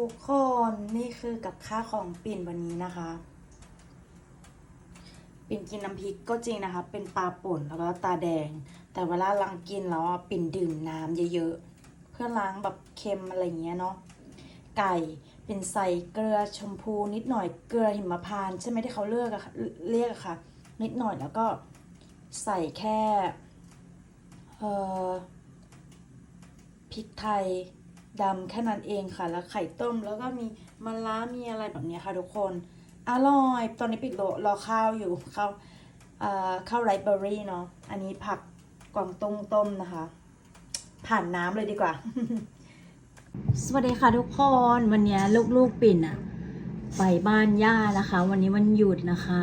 ทุกคนนี่คือกับข้าของปิ่นวันนี้นะคะ ปิ่นกินน้ำพริกก็จริงนะคะ เป็นปลาป่นแล้วก็ตาแดง แต่เวลาล้างกินแล้วปิ่นดื่มน้ำเยอะๆ เพื่อล้างแบบเค็มอะไรเงี้ยเนาะไก่เป็นใส่เกลือชมพูนิดหน่อยเกลือหิมพานต์ใช่ไหมที่เขาเลือกอะค่ะเรียกอะค่ะ นิดหน่อยแล้วก็ใส่แค่เอ่อพริกไทย ดำแค่นั้นเองค่ะ แล้วไข่ต้มแล้วก็มีมะระมีอะไรแบบนี้ค่ะทุกคน อร่อย ตอนนี้ปิดรอรอข้าวอยู่ข้าวข้าวไรเบอรี่เนาะ อันนี้ผักกวางตุ้งต้มนะคะ ผ่านน้ำเลยดีกว่า สวัสดีค่ะทุกคน วันนี้ลูกๆปิ่นอะไปบ้านย่านะคะ วันนี้วันหยุดนะคะ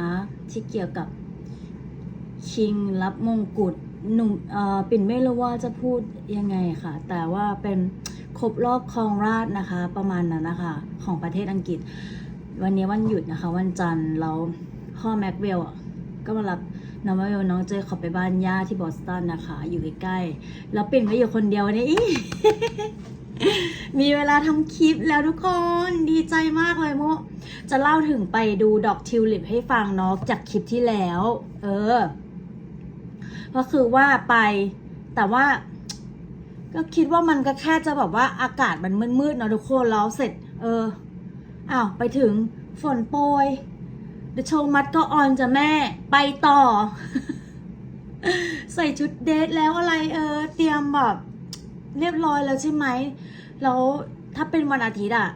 ที่เกี่ยวกับชิงรับมงกุฎหนุ่มปิ่นไม่รู้ว่าจะพูดยังไงค่ะ แต่ว่าเป็น ครบรอบครองราชนะคะ ประมาณนั้นนะคะของประเทศอังกฤษ วันนี้วันหยุดนะคะ วันจันทร์แล้วพ่อแม็กเวลอะก็มารับน้องแม็กเวลน้องเจอเขาไปบ้านย่าที่บอสตันนะคะ อยู่ใกล้ๆแล้วเปิ่นก็อยู่คนเดียววันนี้อีมีเวลาทำคลิปแล้วทุกคนดีใจมากเลยโมจะเล่าถึงไปดูดอกทิวลิปให้ฟังเนาะจากคลิปที่แล้ว เออ ก็คือว่าไปแต่ว่า ก็คิดว่ามันก็แค่จะแบบว่าอากาศมันมืดๆเนาะทุกคนแล้วเสร็จ เอออ้าวไปถึงฝนโปรยเดโชมัดก็ออนจะแม่ไปต่อ ใส่ชุดเดทแล้วอะไรเออ เตรียมแบบเรียบร้อยแล้วใช่ไหมแล้วถ้าเป็นวันอาทิตย์อะ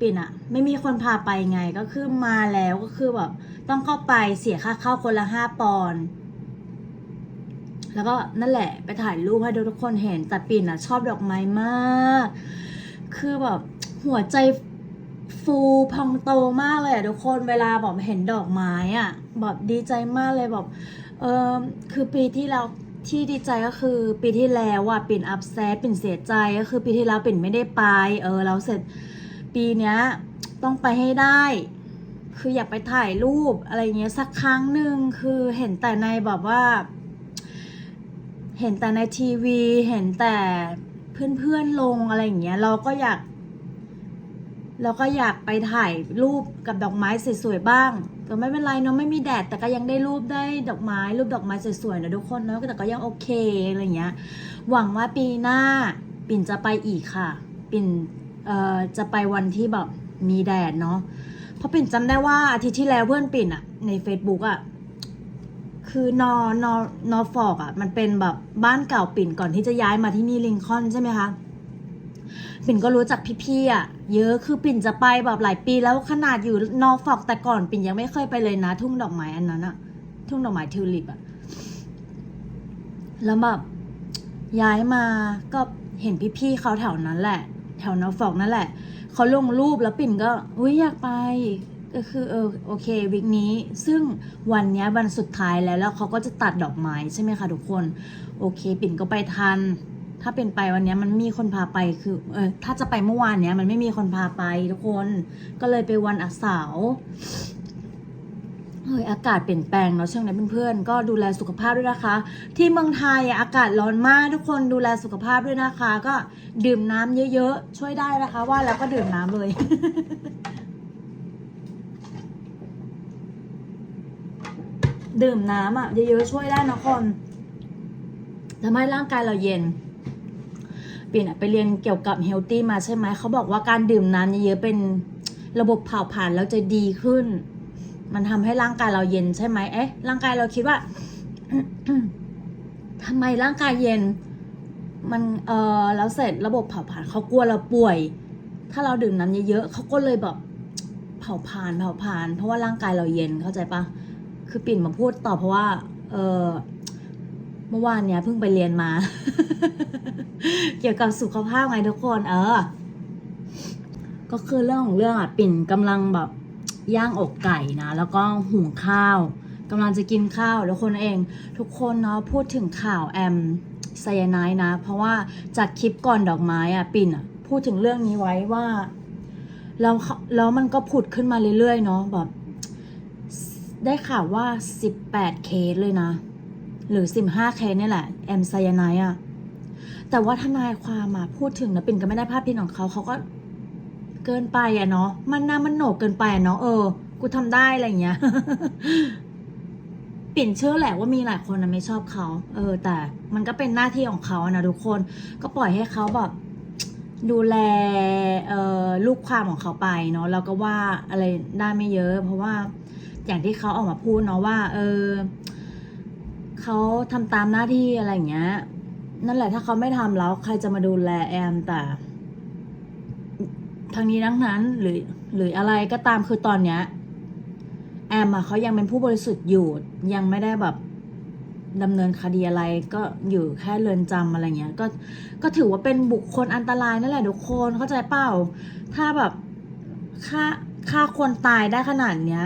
ปิ่นอะไม่มีคนพาไปไงก็คือมาแล้วก็คือแบบต้องเข้าไปเสียค่าเข้าคนละห้าปอนด์ แล้วก็นั่นแหละไปถ่ายรูปให้ทุกคนเห็นแต่ปิ่นอะชอบดอกไม้มาก คือแบบหัวใจฟูพองโตมากเลยอะทุกคนเวลาแบบเห็นดอกไม้อะแบบดีใจมากเลยแบบเออคือปีที่เราที่ดีใจก็คือปีที่แล้วอะปิ่นอัพแซดปิ่นเสียใจก็คือปีที่แล้วปิ่นไม่ได้ไป เออแล้วเสร็จปีเนี้ยต้องไปให้ได้ คืออยากไปถ่ายรูปอะไรเงี้ยสักครั้งหนึ่งคือเห็นแต่ในแบบว่า เห็นแต่ในทีวี เห็นแต่เพื่อนๆลงอะไรอย่างเงี้ย เราก็อยาก เราก็อยากไปถ่ายรูปกับดอกไม้สวยๆบ้างก็ไม่เป็นไรเนาะไม่มีแดดแต่ก็ยังได้รูปได้ดอกไม้รูปดอกไม้สวยๆนะทุกคนเนาะแต่ก็ยังโอเคอะไรเงี้ย หวังว่าปีหน้า ปิ่นจะไปอีกค่ะ ปิ่นเอ่อจะไปวันที่แบบมีแดดเนาะเพราะปิ่นจำได้ว่าอาทิตย์ที่แล้วเพื่อนปิ่นอะใน Facebook อะ คือนอนอนอฟอกอะมันเป็นแบบบ้านเก่าปิ่นก่อนที่จะย้ายมาที่นี่ลิงคอนใช่ไหมคะปิ่นก็รู้จักพี่ๆอะเยอะคือปิ่นจะไปแบบหลายปีแล้วขนาดอยู่นอฟอกแต่ก่อนปิ่นยังไม่เคยไปเลยนะ ทุ่งดอกไม้อันนั้นอะ ทุ่งดอกไม้ทิวลิปอะแล้วแบบย้ายมาก็เห็นพี่ๆเขาแถวนั้นแหละ แถวนอฟอกนั่นแหละเขาลงรูปแล้วปิ่นก็อุ้ยอยากไป ก็คือเออโอเควิกนี้ ซึ่งวันนี้วันสุดท้ายแล้วแล้วเขาก็จะตัดดอกไม้ใช่ไหมคะทุกคน โอเค ปิ่นก็ไปทัน ถ้าเป็นไปวันนี้มันมีคนพาไปคือเออถ้าจะไปเมื่อวานเนี้ยมันไม่มีคนพาไปทุกคน ก็เลยไปวันอาเสาร์เฮ้ยอากาศเปลี่ยนแปลงเนาะช่วงนี้เพื่อนๆก็ดูแลสุขภาพด้วยนะคะ ที่เมืองไทยอะอากาศร้อนมากทุกคนดูแลสุขภาพด้วยนะคะ ก็ดื่มน้ำเยอะๆช่วยได้นะคะ ว่าแล้วก็ดื่มน้ำเลย ดื่มน้ำอะเยอะๆช่วยได้นะคนทำให้ร่างกายเราเย็นปิ่นอะไปเรียนเกี่ยวกับเฮลตี้มาใช่ไหมเขาบอกว่าการดื่มน้ำเยอะๆเป็นระบบเผาผลาญแล้วจะดีขึ้น มันทำให้ร่างกายเราเย็นใช่ไหมเอ๊ะ ร่างกายเราคิดว่าทำไมร่างกายเย็น มันเออแล้วเสร็จระบบเผาผลาญเขากลัวเราป่วย ถ้าเราดื่มน้ำเยอะๆเขาก็เลยแบบเผาผลาญเผาผลาญเพราะว่าร่างกายเราเย็นเข้าใจปะ คือปิ่นมาพูดต่อเพราะว่า เออเมื่อวานเนี้ยเพิ่งไปเรียนมา เกี่ยวกับสุขภาพไงทุกคน เออ ก็คือเรื่องของเรื่องอะ ปิ่นกำลังแบบย่างอกไก่นะ แล้วก็หุงข้าวกำลังจะกินข้าวทุกคนเอง ทุกคนเนาะพูดถึงข่าวแอมไซยาไนนะ เพราะว่าจากคลิปก่อนดอกไม้อะ ปิ่นอะ พูดถึงเรื่องนี้ไว้ว่าแล้วแล้วมันก็ผุดขึ้นมาเรื่อยๆเนาะแบบ ได้ข่าวว่า 18 เคสเลยนะ หรือ 15 เคสนี่แหละ แอมไซยาไนด์อะ แต่ว่าทนายความมาพูดถึงนะปิ่นก็ไม่ได้ภาพพินของเขา เขาก็เกินไปอะเนาะ มันน่ามันโหนกเกินไปอะเนาะ เออ กูทำได้อะไรเงี้ย ปิ่นเชื่อแหละว่ามีหลายคนนะไม่ชอบเขา เออ แต่มันก็เป็นหน้าที่ของเขาอะนะทุกคน ก็ปล่อยให้เขาแบบดูแลออลูกความของเขาไปเนาะแล้วก็ว่าอะไรได้ไม่เยอะ เพราะว่า อย่างที่เขาออกมาพูดเนาะว่า เออเขาทำตามหน้าที่อะไรอย่างเงี้ย นั่นแหละถ้าเขาไม่ทำแล้วใครจะมาดูแลแอมแต่ทางนี้ทั้งนั้นหรือหรืออะไรก็ตามคือตอนเนี้ยแอมอะเขายังเป็นผู้บริสุทธิ์อยู่ยังไม่ได้แบบดำเนินคดีอะไรก็อยู่แค่เรือนจำอะไรเงี้ย ก็ก็ถือว่าเป็นบุคคลอันตรายนั่นแหละทุกคนเข้าใจเปล่า ถ้าแบบฆ่าฆ่าคนตายได้ขนาดเนี้ย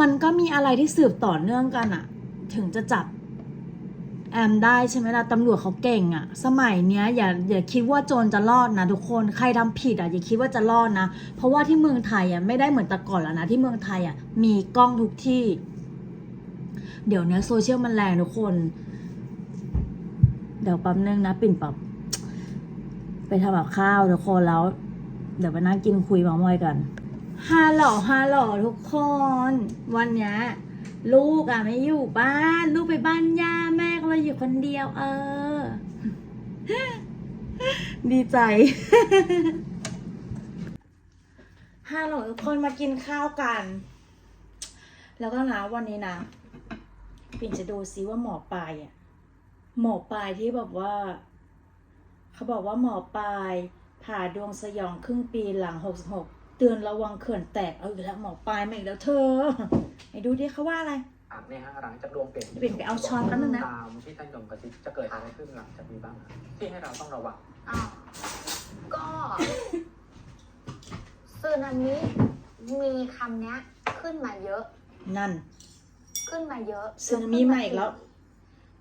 มันก็มีอะไรที่สืบต่อเนื่องกันอะถึงจะจับแอมได้ใช่ไหมล่ะตำรวจเขาเก่งอะสมัยเนี้ยอย่าอย่าคิดว่าโจรจะรอดนะทุกคนใครทำผิดอะอย่าคิดว่าจะรอดนะ เพราะว่าที่เมืองไทยอะไม่ได้เหมือนแต่ก่อนแล้วนะที่เมืองไทยอะมีกล้องทุกที่ เดี๋ยวเนี้ยโซเชียลมันแรงทุกคน เดี๋ยวแปั๊มนึงนะ ปิ่นปับไปทำกับข้าวทุกคนแล้ว เดี๋ยวไปนั่งกินคุยมามอยกัน ฮัลโหลฮัลโหลทุกคน วันเนี้ยลูกอะไม่อยู่บ้าน ลูกไปบ้านย่าแม่ก็เลยอยู่คนเดียว เออ ดีใจฮัลโหลทุกคนมากินข้าวกัน แล้วก็นะวันนี้นะปิ่นจะดูซิว่าหมอปลายอะหมอปลายที่แบบว่า เขาบอกว่าหมอปลายผ่าดวงสยองครึ่งปีหลังหกสิบหก เตือนระวังเขื่อนแตกเอาอีกแล้วหมอปลายมาอีกแล้วเธอไหนดูดิเขาว่าอะไรอะเนี่ยฮะหลังจากดวงเปลี่ยนเปลี่ยนไปเอาช้อนแป๊บนึงนะ ตามที่ท่านยมกระซิบจะเกิดอะไรขึ้นหลังจากนี้บ้างอะที่ให้เราต้องระวังอ่าก็ซึนามิมีคำเนี้ย ขึ้นมาเยอะ นั่นขึ้นมาเยอะซึนามิมาอีกแล้ว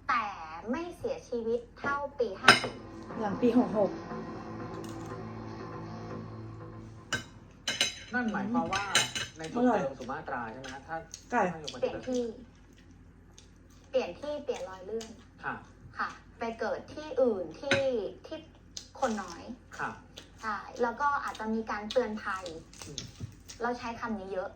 แต่ไม่เสียชีวิตเท่าปีห้าสิบหลังปีหกหก นั่นหมายความว่าในจุดอร่อยเดิมสุมาตราใช่ไหมฮะถ้าไก่ท่านยมกระเปซิลี่บยนที่ เปลี่ยนที่เปลี่ยนรอยเลื่อนค่ะ ค่ะ ไปเกิดที่อื่นที่ที่คนน้อยค่ะ ใช่แล้วก็อาจจะมีการเตือนภัย อืมเราใช้คำนี้เยอะ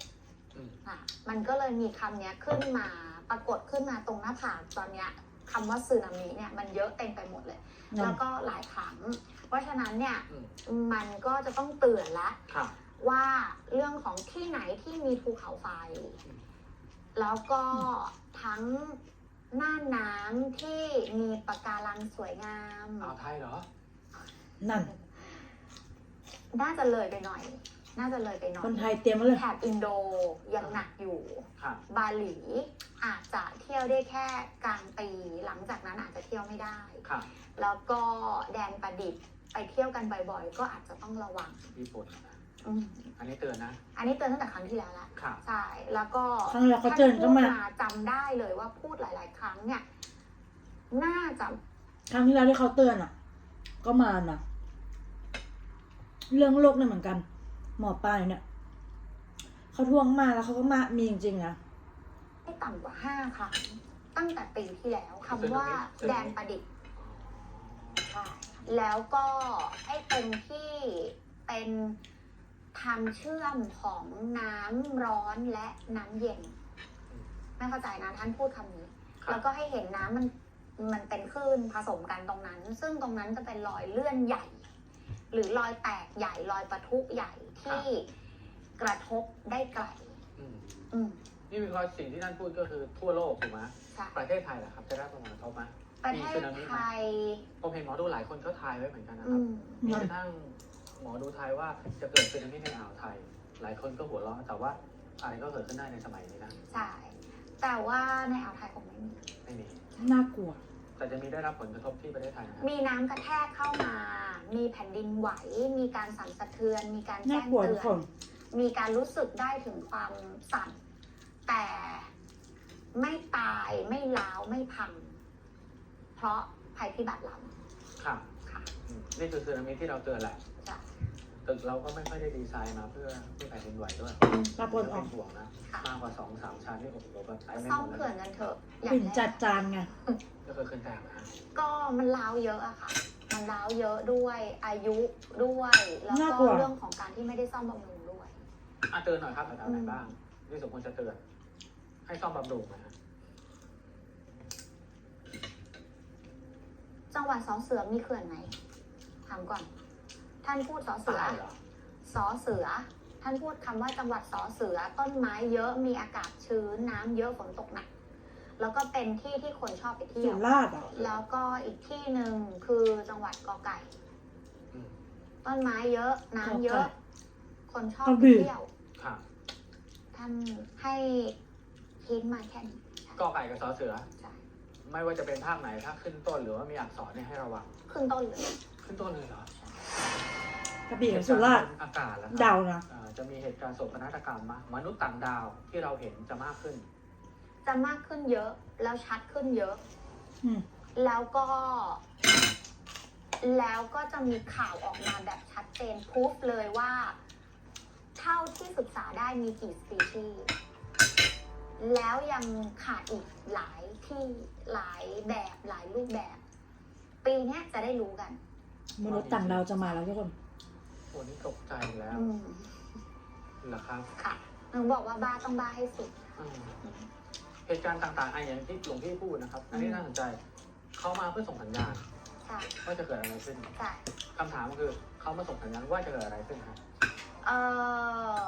อืม อะมันก็เลยมีคำเนี้ยขึ้นมาปรากฏขึ้นมาตรงหน้าผากตอนเนี้ยคำว่าสึนามิเนี่ยมันเยอะเต็มไปหมดเลยนั่แล้นวก็หลายครั้งเพราะฉะนั้นเนี่ยอืมมันก็จะต้องเตือนละ ค่ะ ว่าเรื่องของที่ไหนที่มีภูเขาไฟ แล้วก็ทั้งหน้าน้ำที่มีปะการังสวยงาม อ่าวไทยเหรอ นั่น น่าจะเลยไปหน่อย น่าจะเลยไปหน่อยคนไทยเตรียมไว้เลย แถบอินโดยังหนักอยู่ค่ะบาหลีอาจจะเที่ยวได้แค่กลางปี หลังจากนั้นอาจจะเที่ยวไม่ได้ค่ะแล้วก็แดนประดิษฐ์ไปเที่ยวกันบ่อยๆ ก็อาจจะต้องระวัง ญี่ปุ่นนะ อืมอันนี้เตือนนะ อันนี้เตือนตั้งแต่ครั้งที่แล้วละค่ะ ใช่แล้วก็ครั้งแล้วเขาเตือนก็มา ท่พูดจำได้เลยว่าพูดหลาย ๆ ครั้งเนี่ยน่าจะครั้งที่แล้วที่เขาเตือนอะ ก็มานะเรื่องโลกเนี่ยเหมือนกัน หมอปลายเนี่ยเขาทวงมาแล้วเขาก็มามีจริงๆนะไม่ต่ำกว่าห้าครั้งตั้งแต่ปีที่แล้วคำว่าแดนประดิษฐ์ใช่แล้วก็ไอ้ตรงที่เป็น ทางเชื่อมของน้ำร้อนและน้ำเย็น ไม่เข้าใจนะท่านพูดคำนี้ค่ะแล้วก็ให้เห็นน้ำมันมันเป็นคลื่นผสมกันตรงนั้น ซึ่งตรงนั้นจะเป็นรอยเลื่อนใหญ่ หรือรอยแตกใหญ่รอยปะทุใหญ่ที่กระทบได้ไกลอืมอืมนี่มีความสิ่งที่ท่านพูดก็คือทั่วโลกถูกไหมใช่ประเทศไทยแหละครับจะได้ประมาณเท่าไหมประเทศไทยผมเห็นหมอดูหลายคนก็ทายไว้เหมือนกันนะคอืรับมมีกระทั่ง หมอดูไทยว่าจะเกิดสึนามิในอ่าวไทย หลายคนก็หัวเราะแต่ว่าอะไรก็เกิดขึ้นได้ในสมัยนี้นะใช่แต่ว่าในอ่าวไทยคงไม่มี ไม่มี น่ากลัว แต่จะมีได้รับผลกระทบที่ประเทศไทยนะครับมีน้ำกระแทกเข้ามา มีแผ่นดินไหว มีการสั่นสะเทือน มีการน่าแจ้งกลัวเตืทุกอคน น มีการรู้สึกได้ถึงความสั่น แต่ไม่ตายไม่ล้าวไม่พัง เพราะภัยพิบัติล้ค่ะำค่ะอืมนี่คือสึนามิที่เราเตือนแหละจ้ะ ตึกเราก็ไม่ค่อยได้ดีไซน์มาเพื่อเพื่อแผ่นดินไหวด้วยปรากฏออกเป็นห่วงนะค่ะมากกว่าสองสามชั้นนี่โอ้โหแบบใช้ไม่ซ่อหมมดเลเขื่อยนกันเถอะปิ่นแรกจัดจานไง ก็คือขึ้นแตกนะฮะก็มันล้าวเยอะอะค่ะมันมันร้าวเยอะด้วยอายุด้วย แล้วน่าก็กลัว เรื่องของการที่ไม่ได้ซ่อมบำรุงด้วย อะเตือนหน่อยครับแถวๆไหนบ้างที่สมควรจะเตือนให้ซ่อมบำรุงนะฮะจังหวัดสอเสือมีเขื่อนไหมถามก่อน ท่านพูดสอเสือตายเหรอสอเสือ ท่านพูดคำว่าจังหวัดสอเสือ ต้นไม้เยอะมีอากาศชื้นน้ำเยอะฝนตกหนักแล้วก็เป็นที่ที่คนชอบไปเที่สุยวราษฎร์อะแล้วก็อีกที่หนึ่งคือจังหวัดกอไก่อืมต้นไม้เยอะ น้ำเยอะกอไก่คนชอบกระไปบี่เที่ยวค่ะท่านให้คิดมาแค่นี้กอไก่กับสอเสือใช่ไม่ว่าจะเป็นภาคไหนถ้าขึ้นต้นหรือว่ามีอักษรเนี่ยให้ระวัง ขึ้นต้นเลย ขึ้นต้นเลยเหรอ กระบี่กับสุราษฎร์อากาศแล้วเดานะจะมีเหตุการณ์โศกนาฏกรรมมามนุษย์ต่างดาวที่เราเห็นจะมากขึ้น จะมากขึ้นเยอะ แล้วชัดขึ้นเยอะ อืม แล้วก็ แล้วก็จะมีข่าวออกมาแบบชัดเจนพูฟเลยว่า เท่าที่ศึกษาได้มีกี่สปีชีส์แล้วยังขาดอีกหลายที่หลายแบบหลายรูปแบบ ปีเนี้ยจะได้รู้กัน มนุษย์ต่างดาวจะมาแล้วทุกคนโอ้นี่ตกใจแล้วอืมเหรอครับค่ะหนูบอกว่าบ้าต้องบ้าให้สุด อืมเหตุการณ์ต่างๆไอะอย่างที่หลวงพี่พูดนะครับอันนี้อืมน่าสนใจ เขามาเพื่อส่งสัญญาณใช่ว่าจะเกิดอะไรขึ้นใช่คำถามก็คือเขามาส่งสัญญาณว่าจะเกิดอะไรขึ้นครับเอ่อ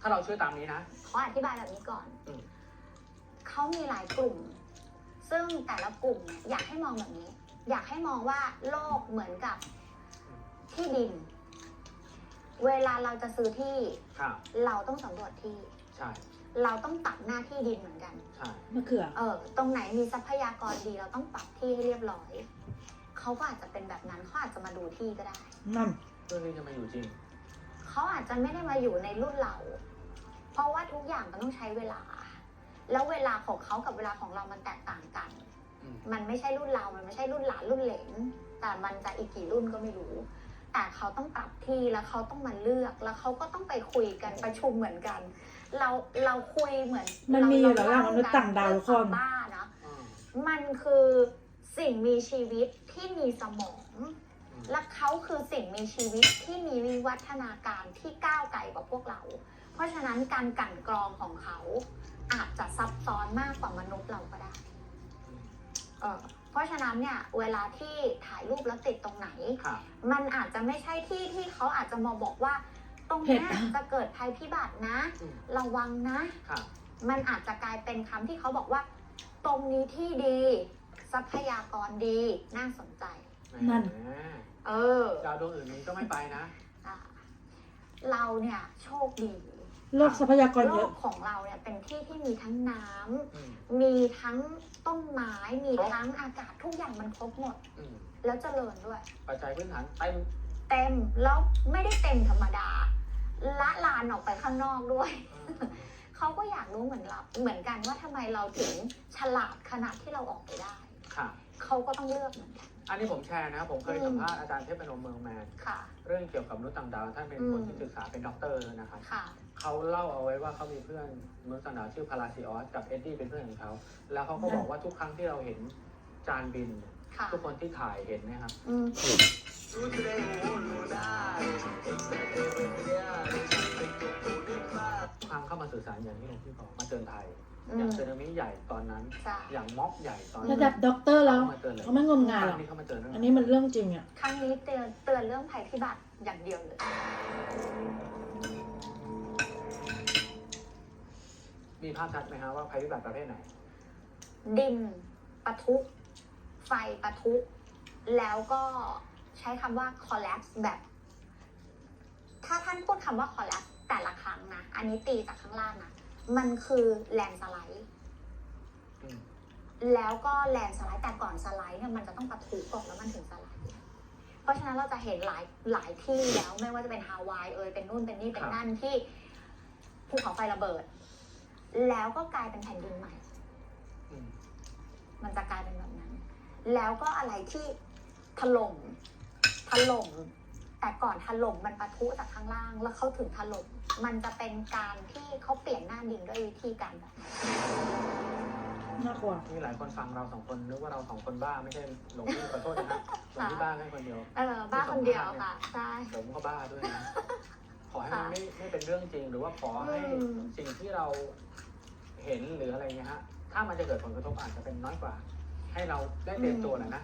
ถ้าเราเชื่อตามนี้นะ ขออธิบายแบบนี้ก่อน อืม เขามีหลายกลุ่ม ซึ่งแต่ละกลุ่มเนี่ยอยากให้มองแบบนี้ อยากให้มองว่าโลกเหมือนกับที่ดิน เวลาเราจะซื้อที่ค่ะเราต้องสำรวจที่ ใช่เราต้องตัดหน้าที่ดินเหมือนกัน ใช่มะเขือ เออตรงไหนมีทรัพยากรดีเราต้องปรับที่ให้เรียบร้อย เขาก็อาจจะเป็นแบบนั้นเขาอาจจะมาดูที่ก็ได้ นั่น เรื่องนี้จะมาอยู่จริง เขาอาจจะไม่ได้มาอยู่ในรุ่นเรา เพราะว่าทุกอย่างมันต้องใช้เวลา แล้วเวลาของเขากับเวลาของเรามันแตกต่างกันอื มมันไม่ใช่รุ่นเรา มันไม่ใช่รุ่นหลานรุ่นเหลน แต่มันจะอีกกี่รุ่นก็ไม่รู้ แต่เขาต้องปรับที่แล้วเขาต้องมาเลือก แล้วเขาก็ต้องไปคุยกันประชุมเหมือนกัน เราเราคุยเหมือนมันมีอยู่แล้วเรมนุษย์ต่างดาวทุกคนเพื่อวามบ้านะอืมมันคือสิ่งมีชีวิตที่มีสมองอืมและเขาคือสิ่งมีชีวิตที่มีวิวัฒนาการที่ก้าวไกลกว่าพวกเรา เพราะฉะนั้นการกลั่นกรองของเขาอาจจะซับซ้อนมากกว่ามนุษย์เราก็ได้อืม เออเพราะฉะนั้นเนี่ยเวลาที่ถ่ายรูปแล้วติดตรงไหนค่ะมันอาจจะไม่ใช่ที่ที่เขาอาจจะมาบอกว่า ตรงเนี้ยเห็นจะเกิดภัยพิบัตินะ อืมระวังนะค่ะมันอาจจะกลายเป็นคำที่เขาบอกว่า ตรงนี้ที่ดี ทรัพยากรดีน่าสนใจ นั่น แหมเออดาวดวงอื่นนี้ก็ไม่ไปนะ อะเราเนี่ยโชคดี โลกทรัพยากรโลเยอะกของเราเนี่ยเป็นที่ที่มีทั้งน้ำอืมมีทั้งต้นไม้ มีครบทั้งอากาศทุกอย่างมันครบหมด อืมแล้วเจริญด้วย ปัจจัยพื้นฐานเต็มเต็มแล้วไม่ได้เต็มธรรมดา ละลานออกไปข้างนอกด้วย เขาก็อยากรู้เหมือนเราเหมือนกันว่าทำไมเราถึงฉลาดขนาดที่เราออกไปได้ ค่ะ เขาก็ต้องเลือกเหมือนกัน อันนี้ผมแชร์นะครับผมเคยอืมสัมภาษณ์อาจารย์เทพนมเมืองแมนค่ะ เรื่องเกี่ยวกับมนุษย์ต่างดาวท่านเป็นคนอืมที่ศึกษาเป็นด็อกเตอร์นะครับค่ะ เขาเล่าเอาไว้ว่าเขามีเพื่อนมนุษย์ต่างดาวชื่อพาราซิออสกับเอ็ดดี้เป็นเพื่อนของเขาแล้วเขาก็บอกว่าทุกครั้งที่เราเห็นจานบิน ค่ะ ทุกคนที่ถ่ายเห็นเนะครับอืม ทุกครั้งเข้ามาสื่อสารอย่างที่หลวงพี่บอกมาเตือนภัย อือย่างมสึนามิใหญ่ตอนนั้นจ้ะอย่างม็อบใหญ่ตอนระนั้นดับด็อกเตอร์แล้วเขามาเตือนเลยเขาไม่งมงายหรอกครั้นี้เขามาเตือนเรื่องอันนี้มันเรื่องจริงอะ ครั้งนี้เตือนเตือนเรื่องภัยพิบัติอย่างเดียวเลย มีภาพชัดไหมฮะว่าภัยพิบัติประเภทไหน ดินปะทุไฟปะทุ แล้วก็ใช้คำว่า collapse แบบ ถ้าท่านพูดคำว่า collapse แต่ละครั้งนะ อันนี้ตีจากข้างล่างนะ มันคือแลนสไลด์อืมแล้วก็แลนสไลด์แต่ก่อนสไลด์เนี่ยมันจะต้องปะทุก่อนแล้วมันถึงสไลด์เพราะฉะนั้นเราจะเห็นหลายหลายที่แล้วไม่ว่าจะเป็นฮาวายเอยเป็นนู่นเป็นนี่เป็นนั่นที่ภูเขาไฟระเบิด แล้วก็กลายเป็นแผ่นดินใหม่อืมมันจะกลายเป็นแบบนั้น แล้วก็อะไรที่ถล่มถล่ม แต่ก่อนถล่มมันปะทุจากข้างล่างแล้วเขาถึงถล่มมันจะเป็นการที่เขาเปลี่ยนหน้าดินด้วยวิธีการแบบนั้นน่ากลัวมีหลายคนฟังเราสองคนนึกว่าเราสองคนบ้าไม่ใช่หลงพี่ขอโทษนะครับหลงพี่บ้าแค่คนเดียวเออบ้าคนเดียวค่ะใช่ผมก็บ้าด้วยนะขอให้มันไม่ไม่เป็นเรื่องจริง หรือว่าขอให้อืมสิ่งที่เราเห็นหรืออะไรเงี้ยฮะถ้ามันจะเกิดผลกระทบอาจจะเป็นน้อยกว่า ให้เราได้เตรียมตัวหน่อยนะ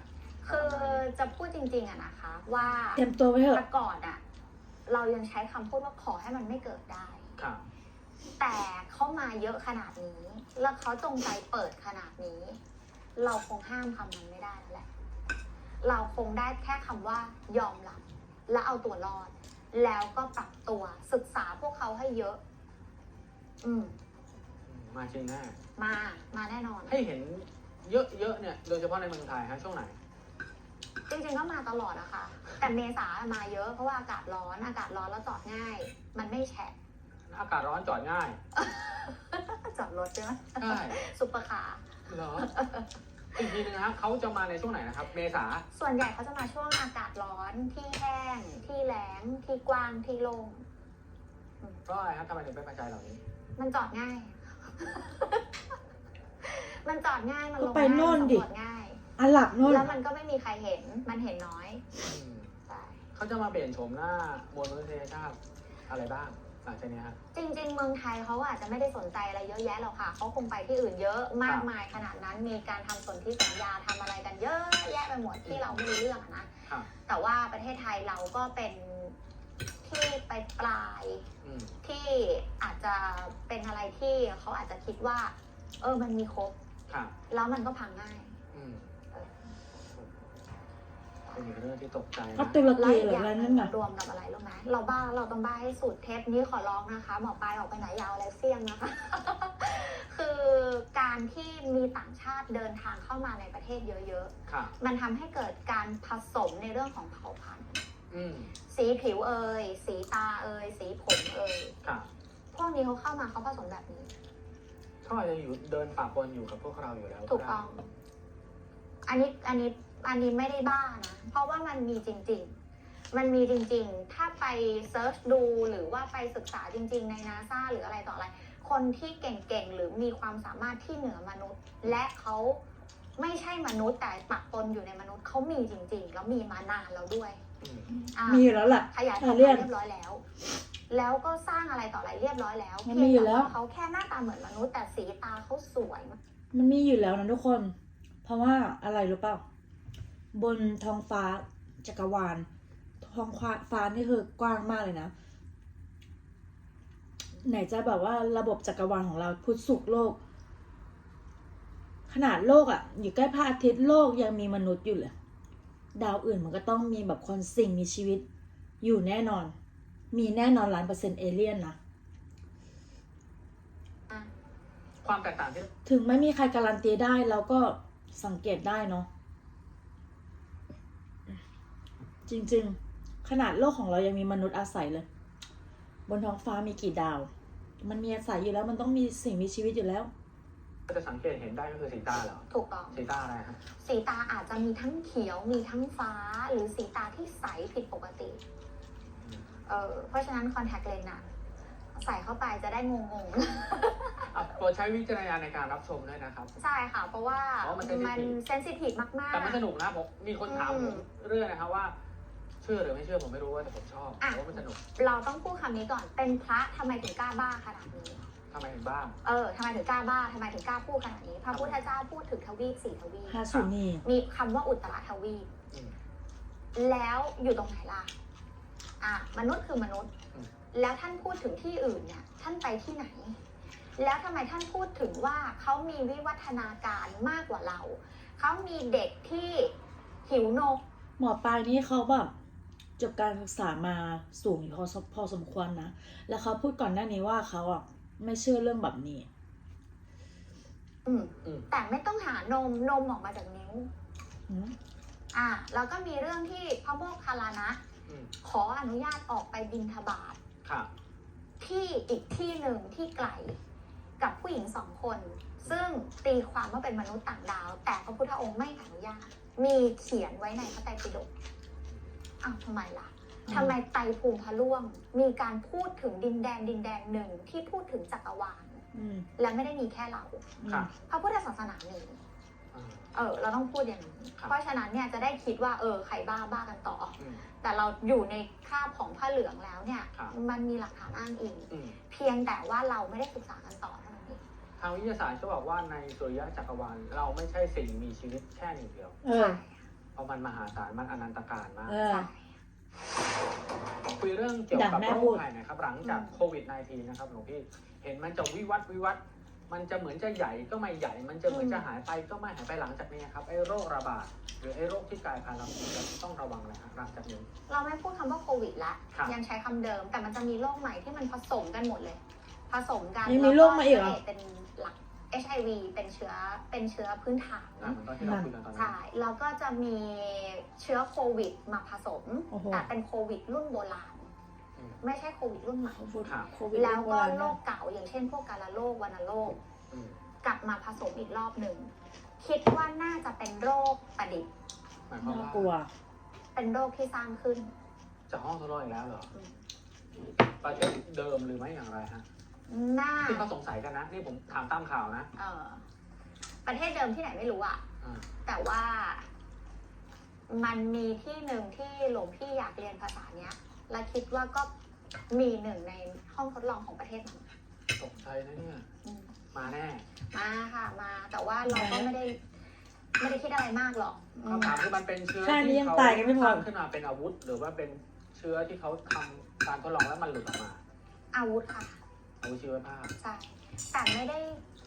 คือจะพูดจริง ๆอะนะคะ ว่าเตรียมตัวไว้เถแต่อะก่อนอะเรายังใช้คำพูดว่าขอให้มันไม่เกิดได้ค่ะแต่เขามาเยอะขนาดนี้ แล้วเขาจงใจเปิดขนาดนี้ เราคงห้ามคำนั้นไม่ได้แล้วแหละ เราคงได้แค่คำว่ายอมรับ และเอาตัวรอด แล้วก็ปรับตัวศึกษาพวกเขาให้เยอะ อืมมาจริงแน่มา มาแน่นอน ให้เห็นเยอะๆเนี่ย โดยเฉพาะในเมืองไทยฮะช่วงไหน จริงๆก็มาตลอดอะค่ะ แต่เมษามาเยอะเพราะว่าอากาศร้อนอากาศร้อนแล้วจอดง่าย มันไม่แฉะ อากาศร้อนจอดง่ายจอดรถใช่ไหมใช่ซุปเปอร์คาร์เหรออีกทีนึงนะฮะเขาจะมาในช่วงไหนนะครับ เมษาส่วนใหญ่เขาจะมาช่วงอากาศร้อนที่แห้ง ที่แล้ง ที่กว้างที่โล่งเพราะอะไรครับทำไมถึงเป็นปัจจัยเหล่านี้ มันจอดง่าย มันจอดง่ายมันลงก็ไปโน่ง่ายนดิสำรวจง่าย อันหลับนู่นแล้วมันก็ไม่มีใครเห็น มันเห็นน้อยอืมใช่เขาจะมาเปลี่ยนโฉมหน้ามวลมนุษยชาติอะไรบ้างหลังจากนี้ฮะจริง ๆ เมืองไทยเขาอาจจะไม่ได้สนใจอะไรเยอะแยะหรอกค่ะเขาคงไปที่อื่นเยอะมากมายขนาดนั้น มีการทำสนธิสัญญาทำอะไรกันเยอะแยะไปหมดที่เราไม่รู้เรื่องอะนะค่ะแต่ว่าประเทศไทยเราก็เป็นที่ไปปลายๆ อืม ที่อาจจะเป็นอะไรที่เขาอาจจะคิดว่า เออมันมีครบค่ะแล้วมันก็พังง่าย เป็นอีกเรื่องที่ตกใจก็นะตุรแล้วกีอีหกรืออย่างอะไรนั่นน่ะ รวมกับอะไรรู้ไหมเราบ้าเราต้องบ้าให้สุดเทปนี้ขอร้องนะคะหมอปลายออกไปไหนยาวอะไรเสี่ยงนะคะ คือการที่มีต่างชาติเดินทางเข้ามาในประเทศเยอะค่ะ ๆ มันทำให้เกิดการผสมในเรื่องของเผ่าพันธุ์ อืม สีผิวเอ่ยสีตาเอ่ยสีผมเอ่ยค่ะพวกนี้เขาเข้ามาเขาผสมแบบนี้ เขาอาจจะอยู่เดินปะปนอยู่กับพวกเราอยู่แล้วถูกต้อง อันนี้อันนี้ อันนี้ไม่ได้บ้านะ เพราะว่ามันมีจริง ๆ มันมีจริง ๆ ถ้าไปเซิร์ชดูหรือว่าไปศึกษาจริง ๆ ในนาซาหรืออะไรต่ออะไร คนที่เก่งๆ หรือมีความสามารถที่เหนือมนุษย์ และเขาไม่ใช่มนุษย์แต่ปะปนอยู่ในมนุษย์เขามีจริง ๆ แล้วมีมานานแล้วด้วยอืมอะมีอยู่แล้วแหละ ขยายพันเอธุ์เลี่ยนเรียบร้อยแล้ว แล้วก็สร้างอะไรต่ออะไรเรียบร้อยแล้วมันมีอยู่แล้ว เพีงต่าเขาแค่หน้าตาเหมือนมนุษย์แต่สีตาเขาสวยมาก มันมีอยู่แล้วนะทุกคน เพราะว่าอะไรรู้เปล่า บนท้องฟ้าจักรวาล ท้องฟ้านี่คือกว้างมากเลยนะ ไหนจะแบบว่าระบบจักรวาลของเราพุทธสุขโลก ขนาดโลกอะ่ะ อยู่ใกล้พระอาทิตย์โลกยังมีมนุษย์อยู่เลย ดาวอื่นมันก็ต้องมีแบบคนสิ่งมีชีวิต อยู่แน่นอน มีแน่นอนล้านเปอร์เซ็นต์เอเลี่ยนนะความแตกต่างที่ถึงไม่มีใครการันตีได้เราก็สังเกตได้เนาะ จริง ๆ ขนาดโลกของเรายังมีมนุษย์อาศัยเลย บนท้องฟ้ามีกี่ดาว มันมีอาศัยอยู่แล้วมันต้องมีสิ่งมีชีวิตอยู่แล้วจะสังเกตเห็นได้ก็คือสีตาเหรอถูกต้อง สีตาอะไรฮะสีตาอาจจะมีทั้งเขียวมีทั้งฟ้า หรือสีตาที่ใสผิดปกติ เออเพราะฉะนั้นคอนแทคเลนส์อะใส่เข้าไปจะได้งงอะโปรดใช้วิจารณญาณในการรับชมด้วยนะครับ ๆ ใช่ค่ะ เพราะว่าเพราะมันมัน sensitive เซนซิทีฟมาก แต่มันสนุกนะผมมีคนถามอืผม มเรื่อยนะครับว่า เชื่อหรือไม่เชื่อผมไม่รู้ว่าแต่ผมชอบอะเพราะว่ามันสนุกๆเราต้องพูดคำนี้ก่อน เป็นพระทำไมถึงกล้าบ้าขนาดนี้ ทำไมถึงบ้างเออทำไมถึงกล้าบ้าทำไมถึงกล้าพูดขนาดนี้ พระพุทธเจ้าพูดถึงทวีปสี่ทวีปฮาสุนีมีคำว่าอุตตรทวีป อืม แล้วอยู่ตรงไหนล่ะ อะ มนุษย์คือมนุษย์ อืม แล้วท่านพูดถึงที่อื่นเนี่ย ท่านไปที่ไหน แล้วทำไมท่านพูดถึงว่าเขามีวิวัฒนาการมากกว่าเรา เขามีเด็กที่หิวนม หมอปลายนี่เขาแบบ จบการศึกษามาสูงอยู่พอสมพอสมควรนะ แล้วเขาพูดก่อนหน้านี้ว่าเขาอะไม่เชื่อเรื่องแบบนี้ อืมอืมแต่ไม่ต้องหานมนมออกมาจากนิ้ว อืมอะแล้วก็มีเรื่องที่พระโมคคัลลานะ อืมขออนุญาตออกไปบินทบาทค่ะที่อีกที่หนึ่งที่ไกลกับผู้หญิงสองคน ซึ่งตีความว่าเป็นมนุษย์ต่างดาว แต่พระพุทธองค์ไม่อนุญาตมีเขียนไว้ในพระไตรปิฎก อ้าวทำไมล่ะทำไมไตรภูมิพระร่วง มีการพูดถึงดินแดนดินแดนหนึ่งที่พูดถึงจักรวาล อืมและไม่ได้มีแค่เรา ครับ พระพุทธศาสนามีอ่า เออ เราต้องพูดอย่างนี้ ครับ เพราะฉะนั้นเนี่ยจะได้คิดว่าเออใครบ้าบ้ากันต่อ อืม แต่เราอยู่ในคราบของผ้าเหลืองแล้วเนี่ย ครับ มันมีหลักฐานอ้างอิง อืมเพียงแต่ว่าเราไม่ได้ศึกษากันต่อเท่านั้นเองทางวิทยาศาสตร์ก็บอกว่าในสุริยะจักรวาลเราไม่ใช่สิ่งมีชีวิตแค่หนึ่งเดียว เออ เพราะมันมหาศาลมันอนันตการมาก เออใช่คุยเรื่องเกี่ยวกับดังแม่โรพูคดภัยหนะครับ หลังจากอืมโควิด -19 นะครับหลวงพี่ เห็นมันจะวิวัฒน์วิวัฒน์มันจะเหมือนจะใหญ่ก็ไม่ใหญ่ มันจะเหมือนจะหายไปก็ไม่หายไปหลังจากนี้ครับไอ้โรคระบาดหรือไอ้โรคที่กลายพันธุ์เราต้องระวังเลยครับหลังจากนี้ เราไม่พูดคำว่าโควิดละ ครับ ยังใช้คำเดิม แต่มันจะมีโรคใหม่ที่มันผสมกันหมดเลย ผสมกันยังมีโรคใหม่อีกเหรอ แล้วเป็นหลัก HIV เป็นเชื้อเป็นเชื้อพื้นฐานอ่าเหมือนตอนที่เราคุยกันตอนนั้นใช่แล้วก็จะมีเชื้อโควิดมาผสม โอ้โห แต่เป็นโควิดรุ่นโบราณ อืมไม่ใช่โควิดรุ่นใหม่พูดครับโควิดแล้วก็โบราณโรนะคเก่าอย่างเช่น พวกกาฬโรควัณโรค อืมกลับมาผสมอีกรอบหนึ่ง คิดว่าน่าจะเป็นโรคประดิษฐ์หมายความน่าว่ากลัวเป็นโรคที่สร้างขึ้น จะห้องทดลองอีกแล้วเหรออืม ประเทศเดิมหรือไม่อย่างไรฮะ น่าที่เขาสงสัยกันนะ นี่ผมถามตามข่าวนะ เออประเทศเดิมที่ไหนไม่รู้อะอ่าแต่ว่า มันมีที่หนึ่งที่หลวงพี่อยากเรียนภาษาเนี้ย และคิดว่าก็มีหนึ่งในห้องทดลองของประเทศนั้นตกใจนะเนี่ย อืมมาแน่มาค่ะมา แต่ว่าเราก็ไม่ได้ไม่ได้คิดอะไรมากหรอกอืมคำถามคือมันเป็นเชื้อแค่นี้ที่ยังเขาตายกันไม่พอสร้างขึ้นมาเป็นอาวุธ หรือว่าเป็นเชื้อที่เขาทำการทดลองแล้วมันหลุดออกมา อาวุธค่ะ อาวุธชีวภาพ ใช่แต่ไม่ได้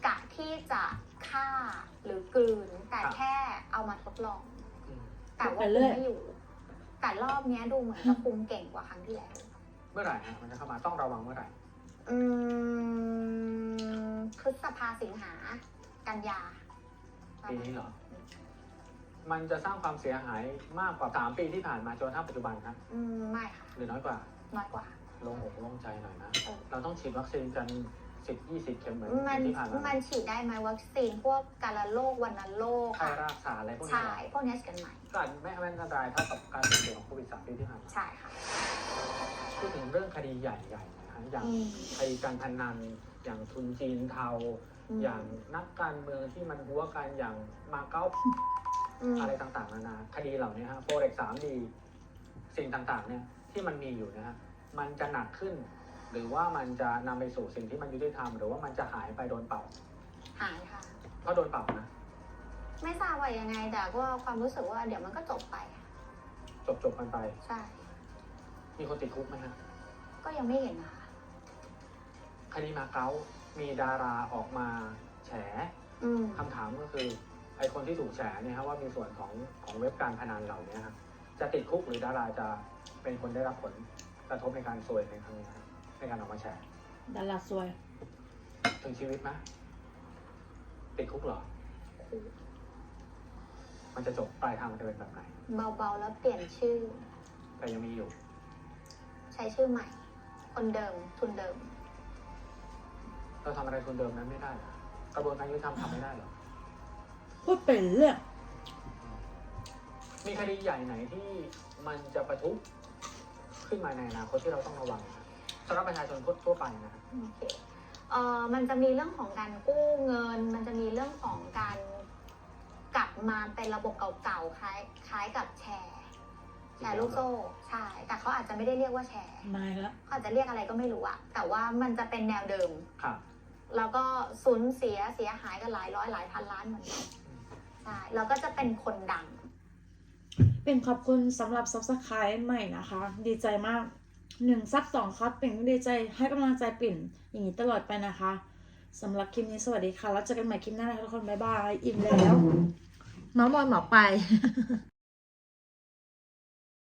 กะที่จะฆ่าหรือกลืน แต่ครับ แค่เอามาทดลอง อืมแต่ว่าไปคุเรื่มอยไม่อยู่ แต่รอบเนี้ยดูเหมือนจะคุมเก่งกว่าครั้งที่แล้ว เมื่อไหร่ฮะมันจะเข้ามาต้องระวังเมื่อไหร่อืมพฤษภาสิงหา กันยาปีนี้เหรอ มันจะสร้างความเสียหายมากกว่าสามปีที่ผ่านมาจนถึงปัจจุบันครับอืมไม่ค่ะ หรือน้อยกว่า น้อยกว่า โลงอกโลงใจหน่อยนะเออเราต้องฉีดวัคซีนกันสิบยี่สิบเข็มเหมือนมันที่ผ่านมามันฉีดได้ไหมวัคซีนพวกกาฬโรควัณโรคไข้รากสาอะไรพวกนี้ใช่พวกเนี้ยฉีดกันใหม่ก็อาจไม่ไม่อันตรายเท่ากับการติดเชื้อของโควิดสามปีที่ผ่านมาใช่ค่ะพูดถึงเรื่องคดีใหญ่ๆนะฮะอย่างอืมคดีการพนันอย่างทุนจีนเทา มอย่างนักการเมืองที่มันหัวกันอย่างมาเก๊า อืม อะไรต่างๆนานาคดีเหล่านี้ฮะโฟเร็กสามดีสิ่งต่างๆ เนี่ยที่มันมีอยู่นะฮะ มันจะหนักขึ้น หรือว่ามันจะนำไปสู่สิ่งที่มันยุติธรรมหรือว่ามันจะหายไปโดนเป่าหายค่ะเพราะโดนเป่านะไม่ทราบว่ายังไงแต่ก็ความรู้สึกว่าเดี๋ยวมันก็จบไปจบจบๆกันไป ใช่ มีคนติดคุกไหมฮะก็ยังไม่เห็นนะคะคดีมาเก๊ามีดาราออกมาแฉอืมคำถามก็คือ ไอคนที่ถูกแฉเนี่ยฮะว่ามีส่วนของของเว็บการพนันเหล่านี้ฮะจะติดคุกหรือดาราจะเป็นคนได้รับผล กระทบในการซวยในครั้งนี้ฮะในการออกมาแฉดาราซวย ถึงชีวิตไหมติดคุกเหรอ มันจะจบปลายทางมันจะเป็นแบบไหน เบาๆ แล้วเปลี่ยนชื่อ แต่ยังมีอยู่ ใช้ชื่อใหม่ คนเดิม ทุนเดิม เราทำอะไรคนเดิมนั้นไม่ได้เหรอกระบวนการยุติธรรมทำไม่ได้เหรอ พูดเป็นเรื่องมีคดีใหญ่ไหนที่มันจะประทุ ขึ้นมาในอนาคตที่เราต้องระวังนะสำหรับประชาชนทั่วไปนะครับ โอเคเอ่อมันจะมีเรื่องของการกู้เงิน มันจะมีเรื่องของการกลับมาเป็นระบบเก่าๆ คล้ายคล้ายกับแชร์ แชร์ลูกโซ่ ใช่ แต่เขาอาจจะไม่ได้เรียกว่าแชร์ มาแล้ว เขาอาจจะเรียกอะไรก็ไม่รู้อะแต่ว่ามันจะเป็นแนวเดิม ครับ แล้วก็สูญเสียเสียหายกันหลายร้อยหลายพันล้านเหมือนกัน ใช่ แล้วก็จะเป็นคนดัง เป็นขอบคุณสำหรับซับสไครต์ใหม่นะคะ ดีใจมากหนึ่งซับสองครับเป็นก็ดีใจให้กำลังใจปิ่นอย่างนี้ตลอดไปนะคะสำหรับคลิปนี้สวัสดีค่ะ แล้วเจอกันใหม่คลิปหน้านะคะทุกคนบ๊ายบายอิ่มแล้ว เมาส์มอยหมอไป